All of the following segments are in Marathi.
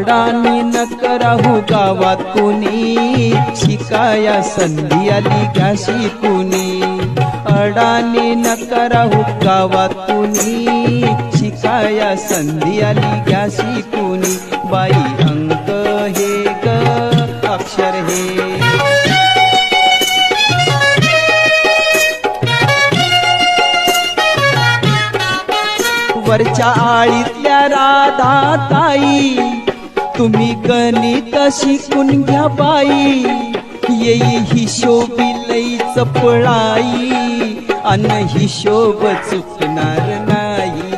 अडानी न कराहू गावात कुणी? शिकाया संधी आली घाशी कुणी? अडाणी न कराहू गावात कुणी? शिकाया संधी आली घाशी कुणी? बाई अंक हे ग अक्षर हे. वरच्या आळीतल्या राधा ताई तुम्ही गणित शिकून घ्या बाई. येई हिशोबी लई चपळाई अन हिशोब चुकणार नाही.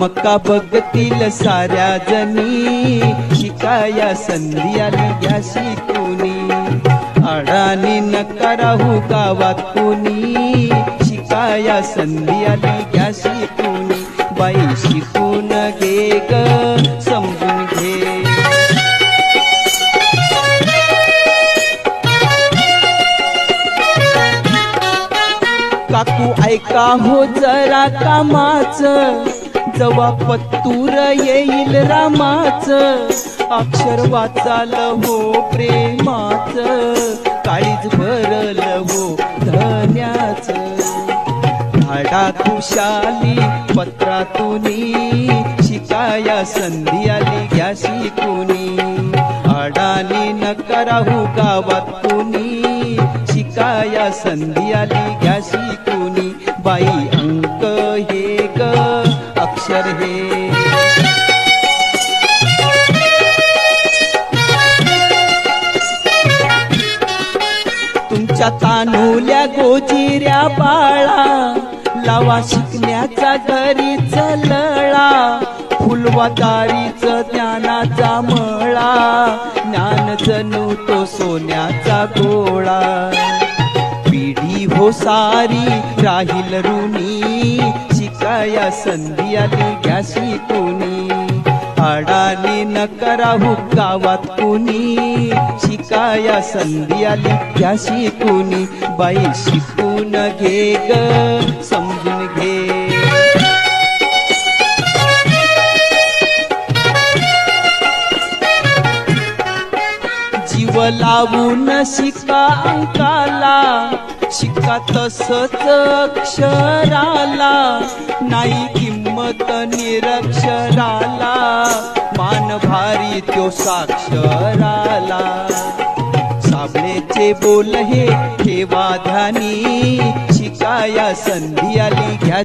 मक्का बघतील साऱ्या जणी शिकाया संधी आली घ्या शिकुनी अडाणी न कराहू गावात कुणी शिकाया संधी आली घ्या शिकुनी बाई शिकून गे ग. काकू ऐका? हो जरा कामाच. जवा पत्तूर येईल रामाच. अक्षर वाचाल हो प्रेमाच. काळीज भरल हो धन्याच. झाडा खुशाली पत्रातून. शिकाया संधी आली घ्या शिकुनी. अडाणी न राहू गावात. या संधी आली घ्या शिकुनी बाई अंक हे ग अक्षर हे. तुमच्या तानुल्या गोजिऱ्या बाळा लावा शिकण्याचा घरीच लळा फुलवातारीच ज्ञानाचा मळा ज्ञान जणू तो सोन्याचा गोळा. हो सारी राहील रुनी शिकाया संधी आली घ्या कोणी. अडाणी न कराहू गावात कोणी. शिकाया संधी आली घ्याशी कोणी. बाई शिकून घे ग समजून जीव लावून शिका अंकाला. शिका तसच अक्षराला. नाही किंमत निरक्षराला. मान भारी त्यो साक्षराला. साबळेचे बोल हे ठेवा ध्यानी. शिकाया संधी आली घ्या